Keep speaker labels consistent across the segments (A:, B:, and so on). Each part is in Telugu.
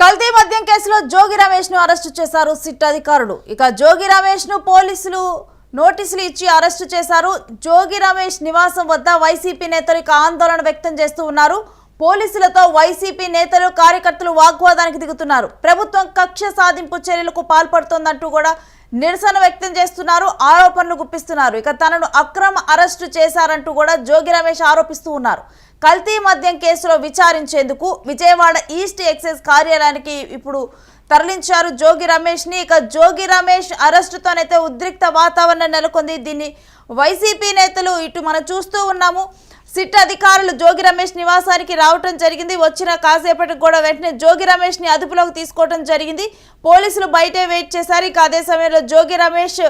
A: కల్తీ మద్యం కేసులో జోగి రమేష్ను అరెస్టు చేశారు సిట్ అధికారులు. ఇక జోగి రమేష్ను పోలీసులు నోటీసులు ఇచ్చి అరెస్టు చేశారు. జోగి రమేష్ నివాసం వద్ద వైసీపీ నేతలు ఇక ఆందోళన వ్యక్తం చేస్తూ ఉన్నారు. పోలీసులతో వైసీపీ నేతలు కార్యకర్తలు వాగ్వాదానికి దిగుతున్నారు. ప్రభుత్వం కక్ష సాధింపు చర్యలకు పాల్పడుతోందంటూ కూడా నిరసన వ్యక్తం చేస్తున్నారు ఆరోపణలు గుప్పిస్తున్నారు. ఇక తనను అక్రమ అరెస్టు చేశారంటూ కూడా జోగి రమేష్ ఆరోపిస్తూ ఉన్నారు. కల్తీ మద్యం కేసులో విచారించేందుకు విజయవాడ ఈస్ట్ ఎక్సైజ్ కార్యాలయానికి ఇప్పుడు తరలించారు జోగి రమేష్ని ఇక జోగి రమేష్ అరెస్టుతోనైతే ఉద్రిక్త వాతావరణం నెలకొంది. దీన్ని వైసీపీ నేతలు ఇటు మనం చూస్తూ ఉన్నాము. సిట్ అధికారులు జోగి రమేష్ నివాసానికి రావటం జరిగింది. వచ్చిన కాసేపటికి కూడా వెంటనే జోగి రమేష్ని అదుపులోకి తీసుకోవడం జరిగింది. పోలీసులు బయటే వెయిట్ చేశారు. ఇక అదే సమయంలో జోగి రమేష్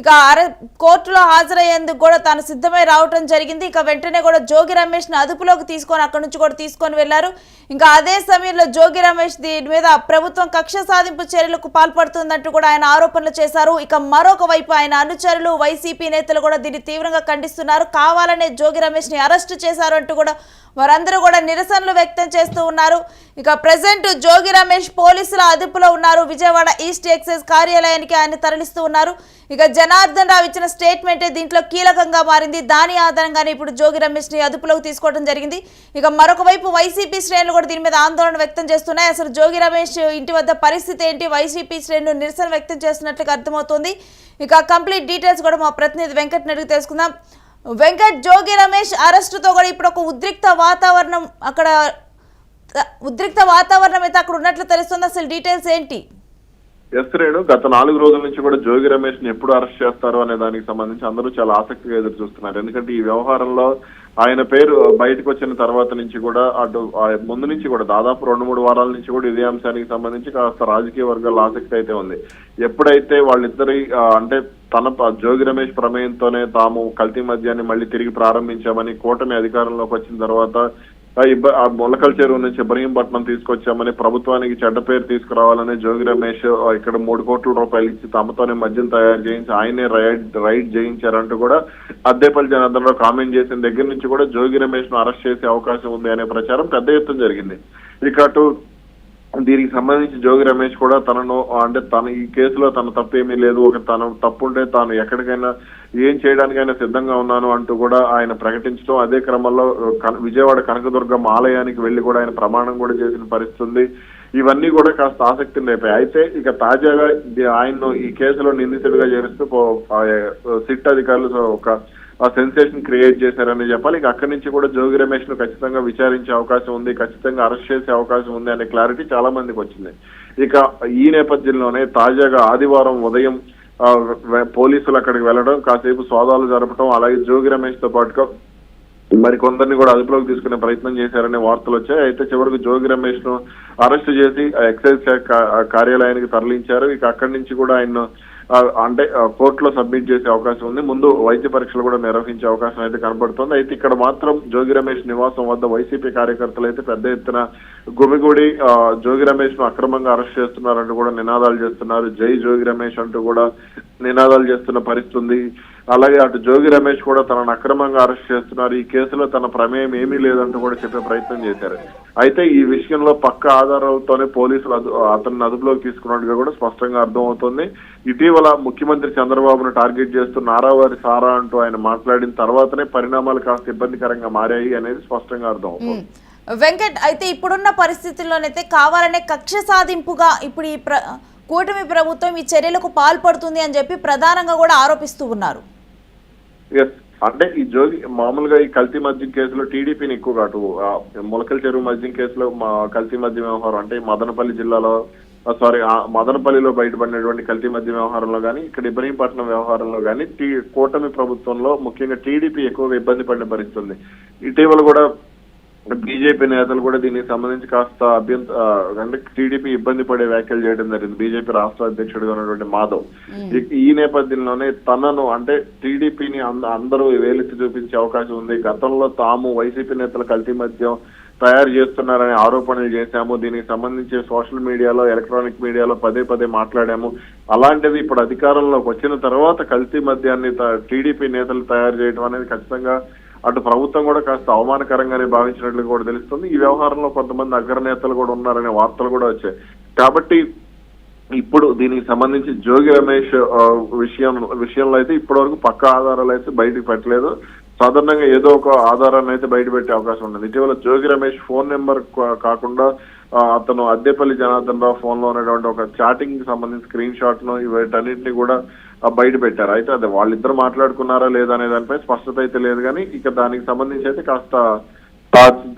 A: ఇక అరె కోర్టులో హాజరయ్యేందుకు కూడా తాను సిద్ధమై రావటం జరిగింది. ఇక వెంటనే కూడా జోగి రమేష్ని అదుపులోకి తీసుకొని అక్కడి నుంచి కూడా తీసుకొని వెళ్ళారు. ఇంకా అదే సమయంలో జోగి రమేష్ దీని మీద ప్రభుత్వం కక్ష సాధింపు చర్యలకు పాల్పడుతుందంటూ కూడా ఆయన ఆరోపణలు చేశారు. ఇక మరొక వైపు ఆయన అనుచరులు వైసీపీ నేతలు కూడా దీన్ని తీవ్రంగా ఖండిస్తున్నారు. కావాలనే జోగి రమేష్ని అరెస్ట్ చేశారు అంటూ కూడా వారందరూ కూడా నిరసనలు వ్యక్తం చేస్తూ ఉన్నారు. ఇక ప్రజెంట్ జోగి రమేష్ పోలీసుల అదుపులో ఉన్నారు. విజయవాడ ఈస్ట్ ఎక్సైజ్ కార్యాలయానికి ఆయన తరలిస్తూ ఉన్నారు. ఇక జనార్దన్ రావు ఇచ్చిన స్టేట్మెంటే దీంట్లో కీలకంగా మారింది. దాని ఆధారంగానే ఇప్పుడు జోగి రమేష్ని అదుపులోకి తీసుకోవడం జరిగింది. ఇక మరొక వైపు వైసీపీ శ్రేణులు కూడా దీని మీద ఆందోళన వ్యక్తం చేస్తున్నాయి. అసలు జోగి రమేష్ ఇంటి వద్ద పరిస్థితి ఏంటి? వైసీపీ శ్రేణులు నిరసన వ్యక్తం చేస్తున్నట్లుగా అర్థమవుతోంది. ఇక కంప్లీట్ డీటెయిల్స్ కూడా మా ప్రతినిధి వెంకట్ అడిగి తెలుసుకుందాం. వెంకట్ జోగి రమేష్ అరెస్టుతో కూడా ఇప్పుడు ఒక ఉద్రిక్త వాతావరణం అక్కడ ఉద్రిక్త వాతావరణం అయితే అక్కడ ఉన్నట్లు తెలుస్తుంది. అసలు డీటెయిల్స్ ఏంటి?
B: ఎస్ రేణు గత నాలుగు రోజుల నుంచి కూడా జోగి రమేష్ని ఎప్పుడు అరెస్ట్ చేస్తారు అనే దానికి సంబంధించి అందరూ చాలా ఆసక్తిగా ఎదురు చూస్తున్నారు. ఎందుకంటే ఈ వ్యవహారంలో ఆయన పేరు బయటకు వచ్చిన తర్వాత నుంచి కూడా అటు ముందు నుంచి కూడా దాదాపు రెండు మూడు వారాల నుంచి కూడా ఇదే అంశానికి సంబంధించి కాస్త రాజకీయ వర్గాల ఆసక్తి అయితే ఉంది. ఎప్పుడైతే వాళ్ళిద్దరి అంటే తన జోగి రమేష్ ప్రమేయంతోనే తాము కల్తీ మద్యాన్ని మళ్ళీ తిరిగి ప్రారంభించామని కూటమి అధికారంలోకి వచ్చిన తర్వాత ఆ ఇబ్బ మొలకల చెరువు నుంచి ఇబ్రహీంపట్నం తీసుకొచ్చామని ప్రభుత్వానికి చెడ్డ పేరు తీసుకురావాలని జోగి రమేష్ ఇక్కడ మూడు కోట్ల రూపాయలు ఇచ్చి తమతోనే మద్యం తయారు చేయించి ఆయనే రైడ్ రైడ్ చేయించారంటూ కూడా అద్దేపల్లి జనార్దన్ రావు కామెంట్ చేసిన దగ్గర నుంచి కూడా జోగి రమేష్ను అరెస్ట్ చేసే అవకాశం ఉంది అనే ప్రచారం పెద్ద ఎత్తున జరిగింది. ఇక అటు దీనికి సంబంధించి జోగి రమేష్ కూడా తనను అంటే తన ఈ కేసులో తన తప్పేమీ లేదు. ఒక తన తప్పుంటే తాను ఎక్కడికైనా ఏం చేయడానికైనా సిద్ధంగా ఉన్నాను అంటూ కూడా ఆయన ప్రకటించడం అదే క్రమంలో కన- విజయవాడ కనకదుర్గం ఆలయానికి వెళ్ళి కూడా ఆయన ప్రమాణం కూడా చేసిన పరిస్థితి ఉంది ఇవన్నీ కూడా కాస్త ఆసక్తిని రేపాయి. అయితే ఇక తాజాగా ఆయన్ను ఈ కేసులో నిందితుడిగా చేరుస్తూ పో- సిట్ అధికారులు ఒక ఆ సెన్సేషన్ క్రియేట్ చేశారని చెప్పాలి. ఇక అక్కడి నుంచి కూడా జోగి రమేష్ను ఖచ్చితంగా విచారించే అవకాశం ఉంది ఖచ్చితంగా అరెస్ట్ చేసే అవకాశం ఉంది అనే క్లారిటీ చాలా మందికి వచ్చింది. ఇక ఈ నేపథ్యంలోనే తాజాగా ఆదివారం ఉదయం పోలీసులు అక్కడికి వెళ్ళడం కాసేపు సోదాలు జరపడం అలాగే జోగి రమేష్తో పాటుగా మరి కొందరిని కూడా అదుపులోకి తీసుకునే ప్రయత్నం చేశారనే వార్తలు వచ్చాయి. అయితే చివరికి జోగి రమేష్ను అరెస్ట్ చేసి ఎక్సైజ్ శాఖ కార్యాలయానికి తరలించారు. ఇక అక్కడి నుంచి కూడా ఆయన అంటే కోర్టులో సబ్మిట్ చేసే అవకాశం ఉంది. ముందు వైద్య పరీక్షలు కూడా నిర్వహించే అవకాశం అయితే కనబడుతోంది. అయితే ఇక్కడ మాత్రం జోగి రమేష్ నివాసం వద్ద వైసీపీ కార్యకర్తలు అయితే పెద్ద ఎత్తున గుమిగూడి జోగి రమేష్ను అక్రమంగా అరెస్ట్ చేస్తున్నారంటూ కూడా నినాదాలు చేస్తున్నారు. జై జోగి రమేష్ అంటూ కూడా నినాదాలు చేస్తున్న పరిస్థితి ఉంది. అలాగే అటు జోగి రమేష్ కూడా తనను అక్రమంగా అరెస్ట్ చేస్తున్నారు. ఈ కేసులో తన ప్రమేయం ఏమీ లేదంటూ కూడా చెప్పే ప్రయత్నం చేశారు. అయితే ఈ విషయంలో పక్క ఆధారాలతోనే పోలీసులు అతన్ని అదుపులోకి తీసుకున్నట్టుగా కూడా స్పష్టంగా అర్థమవుతోంది. ఇటీవల ముఖ్యమంత్రి చంద్రబాబును టార్గెట్ చేస్తూ నారావారి సారా అంటూ ఆయన మాట్లాడిన తర్వాతనే పరిణామాలు కాస్త ఇబ్బందికరంగా మారాయి అనేది స్పష్టంగా అర్థమవుతుంది.
A: వెంకట్ అయితే ఇప్పుడున్న పరిస్థితుల్లోనైతే కావాలనే కక్ష సాధింపుగా ఇప్పుడు ఈ కూటమి ప్రభుత్వం ఈ చర్యలకు పాల్పడుతుంది అని చెప్పి ప్రధానంగా కూడా ఆరోపిస్తూ ఉన్నారు.
B: ఎస్ అంటే ఈ జోగి మామూలుగా ఈ కల్తీ మద్యం కేసులో టీడీపీని ఎక్కువ అటు మొలకల చెరువు మద్యం కేసులో మా కల్తీ మద్యం వ్యవహారం అంటే మదనపల్లి జిల్లాలో సారీ మదనపల్లిలో బయటపడినటువంటి కల్తీ మద్యం వ్యవహారంలో కానీ ఇక్కడ ఇబ్రహీంపట్నం వ్యవహారంలో కానీ టీ కూటమి ప్రభుత్వంలో ముఖ్యంగా టీడీపీ ఎక్కువగా ఇబ్బంది పడిన పరిస్థితి ఇటీవల కూడా బీజేపీ నేతలు కూడా దీనికి సంబంధించి కాస్త అభ్యంత అంటే టీడీపీ ఇబ్బంది పడే వ్యాఖ్యలు చేయడం జరిగింది. బీజేపీ రాష్ట్ర అధ్యక్షుడిగా ఉన్నటువంటి మాధవ్. ఈ- నేపథ్యంలోనే తనను అంటే టీడీపీని అందరూ వేలెత్తి చూపించే అవకాశం ఉంది. గతంలో తాము వైసీపీ నేతలు కల్తీ మద్యం తయారు చేస్తున్నారనే ఆరోపణలు చేశాము. దీనికి సంబంధించి సోషల్ మీడియాలో ఎలక్ట్రానిక్ మీడియాలో పదే పదే మాట్లాడాము. అలాంటిది ఇప్పుడు అధికారంలోకి వచ్చిన తర్వాత కల్తీ మద్యాన్ని టీడీపీ నేతలు తయారు చేయడం అనేది ఖచ్చితంగా అటు ప్రభుత్వం కూడా కాస్త అవమానకరంగానే భావించినట్లు కూడా తెలుస్తుంది. ఈ వ్యవహారంలో కొంతమంది అగ్రనేతలు కూడా ఉన్నారనే వార్తలు కూడా వచ్చాయి. కాబట్టి ఇప్పుడు దీనికి సంబంధించి జోగి రమేష్ విషయం విషయంలో అయితే ఇప్పటివరకు పక్క ఆధారాలు అయితే బయటకు పెట్టలేదు. సాధారణంగా ఏదో ఒక ఆధారాన్ని అయితే బయట పెట్టే అవకాశం ఉంటుంది ఇటీవల జోగి రమేష్ ఫోన్ నెంబర్ కాకుండా అతను అద్దెపల్లి జనార్దన్ రావు ఫోన్లో ఉన్నటువంటి ఒక చాటింగ్కి సంబంధించిన స్క్రీన్ షాట్ను వీటన్నింటినీ కూడా బయట పెట్టారు. అయితే అదే వాళ్ళిద్దరు మాట్లాడుకున్నారా లేదా అనే దానిపై స్పష్టత అయితే లేదు కానీ ఇక దానికి సంబంధించి అయితే కాస్త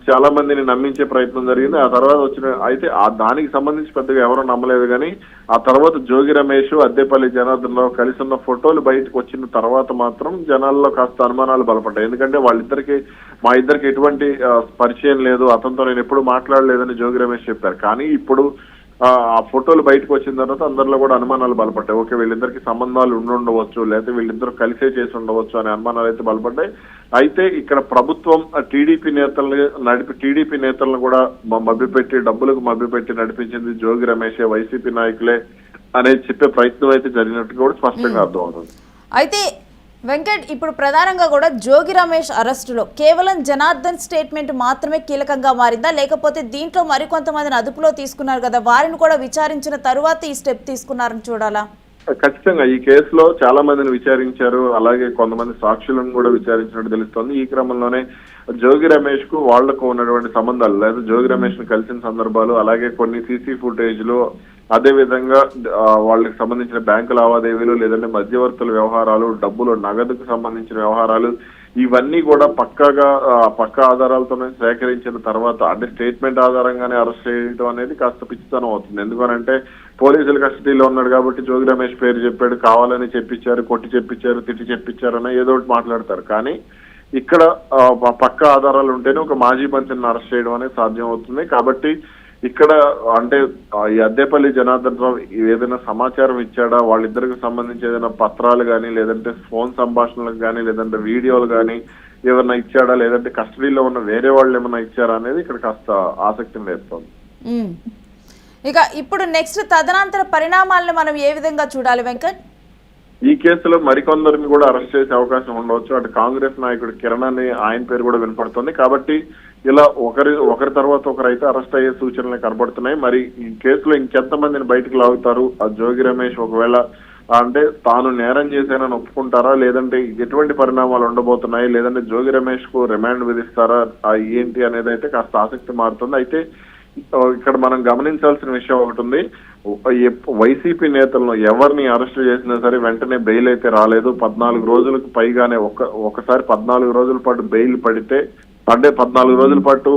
B: చాలా మందిని నమ్మించే ప్రయత్నం జరిగింది. ఆ తర్వాత వచ్చిన అయితే ఆ దానికి సంబంధించి పెద్దగా ఎవరూ నమ్మలేదు కానీ ఆ తర్వాత జోగి రమేష్ అద్దెపల్లి జనార్దన్ రావు కలిసి ఉన్న ఫోటోలు బయటకు వచ్చిన తర్వాత మాత్రం జనాల్లో కాస్త అనుమానాలు బలపడ్డాయి. ఎందుకంటే వాళ్ళిద్దరికి మా ఇద్దరికి ఎటువంటి పరిచయం లేదు. అతనితో నేను ఎప్పుడు మాట్లాడలేదని జోగి రమేష్ చెప్పారు. కానీ ఇప్పుడు ఆ ఆ ఫోటోలు బయటకు వచ్చిన తర్వాత అందరిలో కూడా అనుమానాలు బలపడ్డాయి. ఓకే వీళ్ళిద్దరికి సంబంధాలు ఉండి ఉండవచ్చు లేకపోతే వీళ్ళిద్దరు కలిసే చేసి ఉండవచ్చు అనే అనుమానాలు అయితే బలపడ్డాయి. అయితే ఇక్కడ ప్రభుత్వం టీడీపీ నేతల్ని నడిపి టీడీపీ నేతలను కూడా మభ్యపెట్టి డబ్బులకు మభ్యపెట్టి నడిపించింది జోగి రమేష్ వైసీపీ నాయకులే అనేది చెప్పే ప్రయత్నం అయితే జరిగినట్టు కూడా స్పష్టంగా అర్థమవుతుంది.
A: అయితే వెంకట్ ఇప్పుడు ప్రధానంగా కూడా జోగి రమేష్ అరెస్టులో కేవలం జనార్దన్ స్టేట్మెంట్ మాత్రమే కీలకంగా మారిందా? లేకపోతే దీంట్లో మరికొంతమందిని అదుపులో తీసుకున్నారు కదా? వారిని కూడా విచారించిన తరువాత ఈ స్టెప్ తీసుకున్నారని చూడాలా?
B: ఖచ్చితంగా ఈ కేసులో చాలా మందిని విచారించారు. అలాగే కొంతమంది సాక్షులను కూడా విచారించినట్టు తెలుస్తోంది. ఈ క్రమంలోనే జోగి రమేష్కు వాళ్ళకు ఉన్నటువంటి సంబంధాలు లేదా జోగి రమేష్ను కలిసిన సందర్భాలు అలాగే కొన్ని సీసీ ఫుటేజ్లు అదే విధంగా వాళ్ళకి సంబంధించిన బ్యాంకు లావాదేవీలు లేదంటే మధ్యవర్తుల వ్యవహారాలు డబ్బులు నగదుకు సంబంధించిన వ్యవహారాలు ఇవన్నీ కూడా పక్కాగా పక్క పక్కా ఆధారాలతోనే సేకరించిన తర్వాత అంటే స్టేట్మెంట్ ఆధారంగానే అరెస్ట్ చేయడం అనేది కాస్త పిచ్చితనం అవుతుంది. ఎందుకనంటే పోలీసుల కస్టడీలో ఉన్నాడు కాబట్టి జోగి రమేష్ పేరు చెప్పాడు కావాలని చెప్పించారు కొట్టి చెప్పించారు తిట్టి చెప్పించారు అని ఏదో ఒకటి మాట్లాడతారు. కానీ ఇక్కడ పక్క ఆధారాలు ఉంటేనే ఒక మాజీ మంత్రిని అరెస్ట్ చేయడం అనేది సాధ్యం అవుతుంది కాబట్టి ఇక్కడ అంటే ఈ అద్దెపల్లి జనార్దన్ రావు ఏదైనా సమాచారం ఇచ్చాడా? వాళ్ళిద్దరికి సంబంధించి ఏదైనా పత్రాలు కానీ లేదంటే ఫోన్ సంభాషణలకు కానీ లేదంటే వీడియోలు కానీ ఏమైనా ఇచ్చాడా? లేదంటే కస్టడీలో ఉన్న వేరే వాళ్ళు ఏమైనా ఇచ్చారా అనేది ఇక్కడ కాస్త ఆసక్తిని రేపుతోంది
A: ఇక ఇప్పుడు నెక్స్ట్ తదనంతర పరిణామాలను మనం ఏ విధంగా చూడాలి వెంకట్?
B: ఈ కేసులో మరికొందరిని కూడా అరెస్ట్ చేసే అవకాశం ఉండవచ్చు. అటు కాంగ్రెస్ నాయకుడు కిరణ్ అని ఆయన పేరు కూడా వినపడుతుంది. కాబట్టి ఇలా ఒకరి ఒకరి తర్వాత ఒకరు అయితే అరెస్ట్ అయ్యే సూచనలు కనబడుతున్నాయి. మరి ఈ కేసులో ఇంకెంతమందిని బయటకు లాగుతారు? ఆ జోగి రమేష్ ఒకవేళ అంటే తాను నేరం చేశానని ఒప్పుకుంటారా? లేదంటే ఎటువంటి పరిణామాలు ఉండబోతున్నాయి? లేదంటే జోగి రమేష్కు రిమాండ్ విధిస్తారా? ఆ ఏంటి అనేది అయితే కాస్త ఆసక్తి మారుతుంది. అయితే ఇక్కడ మనం గమనించాల్సిన విషయం ఒకటి ఉంది. వైసీపీ నేతలను ఎవరిని అరెస్ట్ చేసినా సరే వెంటనే బెయిల్ అయితే రాలేదు. పద్నాలుగు రోజులకు పైగానే ఒక ఒకసారి పద్నాలుగు రోజుల పాటు బెయిల్ పడితే అంటే పద్నాలుగు రోజుల పాటు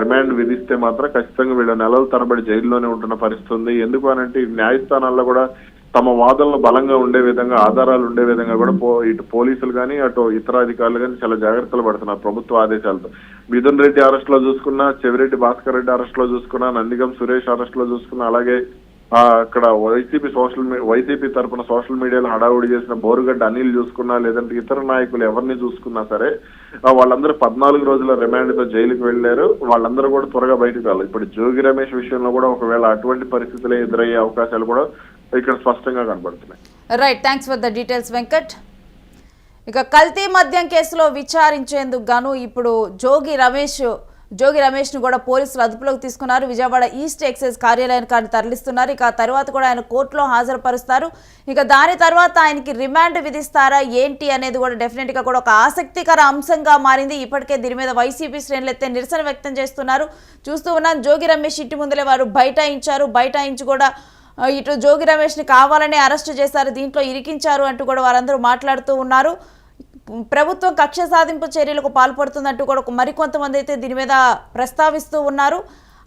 B: రిమాండ్ విధిస్తే మాత్రం ఖచ్చితంగా వీళ్ళు నెలల తరబడి జైల్లోనే ఉంటున్న పరిస్థితి ఉంది. ఎందుకు అనంటే న్యాయస్థానాల్లో కూడా తమ వాదనలు బలంగా ఉండే విధంగా ఆధారాలు ఉండే విధంగా కూడా పో ఇటు పోలీసులు కానీ అటు ఇతర అధికారులు కానీ చాలా జాగ్రత్తలు పడుతున్నారు ప్రభుత్వ ఆదేశాలతో. మిథున్ రెడ్డి అరెస్ట్లో చూసుకున్నా చెవిరెడ్డి భాస్కర్ రెడ్డి అరెస్ట్లో చూసుకున్నా నందిగం సురేష్ అరెస్ట్లో చూసుకున్నా అలాగే అక్కడ వైసీపీ సోషల్ వైసీపీ తరపున సోషల్ మీడియాలో హడావుడి చేసిన బోరుగడ్డ అనిల్ చూసుకున్నా లేదంటే ఇతర నాయకులు ఎవరిని చూసుకున్నా సరే వాళ్ళందరూ పద్నాలుగు రోజుల రిమాండ్తో జైలుకి వెళ్ళారు వాళ్ళందరూ కూడా త్వరగా బయటకు రాలి ఇప్పుడు జోగి రమేష్ విషయంలో కూడా ఒకవేళ అటువంటి పరిస్థితులే ఎదురయ్యే అవకాశాలు కూడా ఇక్కడ స్పష్టంగా కనబడుతున్నాయి.
A: Right thanks for the details Venkat ఇక కల్తీ మద్యం కేసులో విచారించేందుకు గాను ఇప్పుడు జోగి రమేష్ జోగి రమేష్ను కూడా పోలీసులు అదుపులోకి తీసుకున్నారు. విజయవాడ ఈస్ట్ ఎక్సైజ్ కార్యాలయానికి ఆయన తరలిస్తున్నారు. ఇక తర్వాత కూడా ఆయన కోర్టులో హాజరుపరుస్తారు. ఇక దాని తర్వాత ఆయనకి రిమాండ్ విధిస్తారా ఏంటి అనేది కూడా డెఫినెట్గా కూడా ఒక ఆసక్తికర అంశంగా మారింది. ఇప్పటికే దీని మీద వైసీపీ శ్రేణులు అయితే నిరసన వ్యక్తం చేస్తున్నారు. చూస్తూ ఉన్నాం జోగి రమేష్ ఇంటి ముందలే వారు బైఠాయించారు. బైఠాయించి కూడా ఇటు జోగి రమేష్ని కావాలనే అరెస్ట్ చేశారు దీంట్లో ఇరికించారు అంటూ కూడా వారందరూ మాట్లాడుతూ ఉన్నారు. ప్రభుత్వం కక్ష సాధింపు చర్యలకు పాల్పడుతుందంటూ కూడా ఒక మరికొంతమంది అయితే దీని మీద ప్రస్తావిస్తూ ఉన్నారు.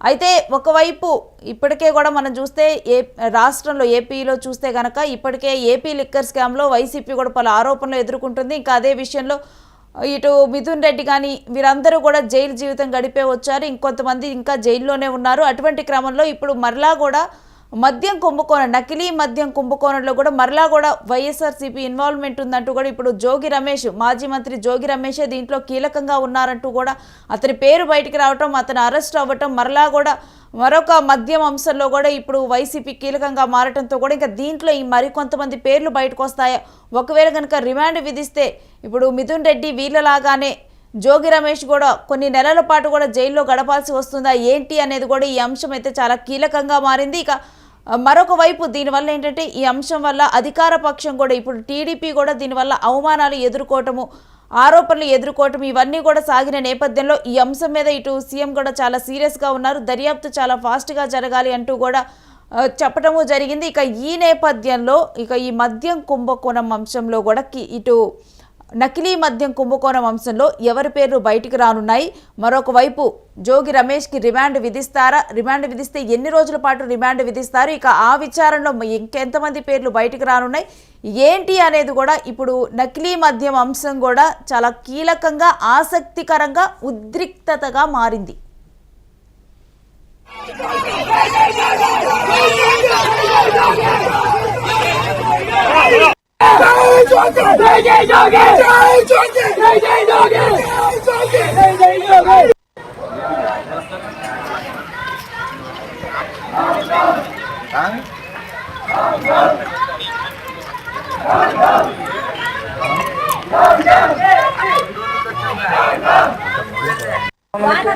A: అయితే ఒకవైపు ఇప్పటికే కూడా మనం చూస్తే ఏ రాష్ట్రంలో ఏపీలో చూస్తే కనుక ఇప్పటికే ఏపీ లిక్కర్ స్కామ్లో వైసీపీ కూడా పలు ఆరోపణలు ఎదుర్కొంటుంది. ఇంకా అదే విషయంలో ఇటు మిథున్ రెడ్డి కానీ వీరందరూ కూడా జైలు జీవితం గడిపే వచ్చారు. ఇంకొంతమంది ఇంకా జైల్లోనే ఉన్నారు. అటువంటి క్రమంలో ఇప్పుడు మరలా కూడా మద్యం కుంభకోణం నకిలీ మద్యం కుంభకోణంలో కూడా మరలా కూడా వైఎస్ఆర్సీపీ ఇన్వాల్వ్మెంట్ ఉందంటూ కూడా ఇప్పుడు జోగి రమేష్ మాజీ మంత్రి జోగి రమేషే దీంట్లో కీలకంగా ఉన్నారంటూ కూడా అతని పేరు బయటికి రావటం అతను అరెస్ట్ అవ్వటం మరలా కూడా మరొక మద్యం అంశంలో కూడా ఇప్పుడు వైసీపీ కీలకంగా మారటంతో కూడా ఇంకా దీంట్లో ఈ మరికొంతమంది పేర్లు బయటకు వస్తాయా ఒకవేళ కనుక రిమాండ్ విధిస్తే ఇప్పుడు మిథున్ రెడ్డి వీళ్ళలాగానే జోగి రమేష్ కూడా కొన్ని నెలల పాటు కూడా జైల్లో గడపాల్సి వస్తుందా ఏంటి అనేది కూడా ఈ అంశం అయితే చాలా కీలకంగా మారింది. ఇక మరొక వైపు దీనివల్ల ఏంటంటే ఈ అంశం వల్ల అధికార పక్షం కూడా ఇప్పుడు టీడీపీ కూడా దీనివల్ల అవమానాలు ఎదుర్కోవటము ఆరోపణలు ఎదుర్కోవటం ఇవన్నీ కూడా సాగిన నేపథ్యంలో ఈ అంశం మీద ఇటు సీఎం కూడా చాలా సీరియస్గా ఉన్నారు. దర్యాప్తు చాలా ఫాస్ట్గా జరగాలి అంటూ కూడా చెప్పటము జరిగింది. ఇక ఈ నేపథ్యంలో ఇక ఈ మద్యం కుంభకోణం అంశంలో కూడా ఇటు నకిలీ మద్యం కుంభకోణం అంశంలో ఎవరి పేర్లు బయటికి రానున్నాయి మరొకవైపు జోగి రమేష్కి రిమాండ్ విధిస్తారా రిమాండ్ విధిస్తే ఎన్ని రోజుల పాటు రిమాండ్ విధిస్తారు ఇక ఆ విచారణలో ఇంకెంతమంది పేర్లు బయటికి రానున్నాయి ఏంటి అనేది కూడా ఇప్పుడు నకిలీ మద్యం అంశం కూడా చాలా కీలకంగా ఆసక్తికరంగా ఉద్రిక్తతగా మారింది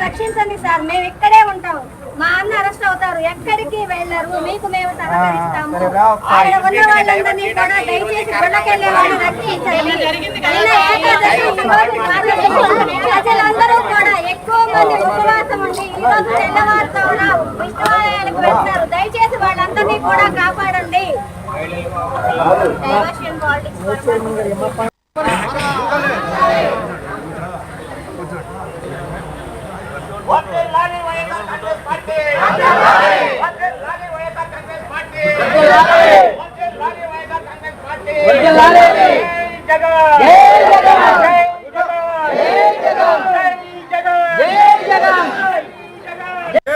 C: రక్షించండి సార్ మేము ఇక్కడే ఉంటాం. మా అన్న అరెస్ట్ అవుతారు ఎక్కడికి వెళ్ళరు మీకు మేము సహకరిస్తాము ఆయన ఉన్న వాళ్ళందరినీ కూడా దయచేసి గుళ్ళకెళ్ళే వాళ్ళని రక్షించండి నిన్న ఏకాదశి ఈ రోజు ద్వాదశి. ప్రజలందరూ కూడా ఎక్కువ మంది ఉపవాసం ఉండి ఈ రోజు వెళ్తారు దయచేసి వాళ్ళందరినీ కూడా కాపాడండి పాలిటిక్స్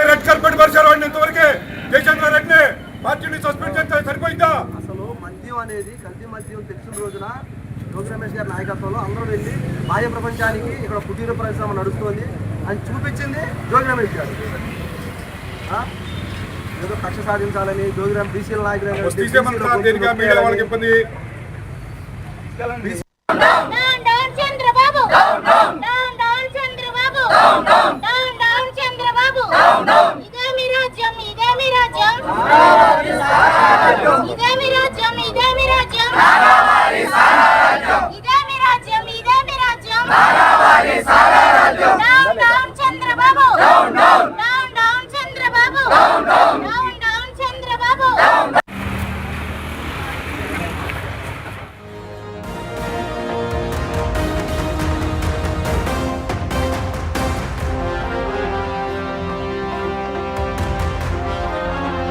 D: రెడ్ కార్పెట్ పరిచారు ఇంతవరకే జయచంద్ర రెడ్డిని పార్టీని సస్పెండ్ చేస్తే సరిపోయిందా?
E: అసలు మద్యం అనేది కల్తీ మద్యం తెచ్చిన రోజున యోగి రమేష్ గారి నాయకత్వంలో అందరూ వెళ్ళి బాహ్య ప్రపంచానికి ఇక్కడ కుటీర పరిశ్రమ నడుస్తోంది అని చూపించింది జోగి రమేష్ గారు. ఏదో కక్ష సాధించాలని జోగిరామ్ బీసీల నాయకులు
C: Down, down. Down down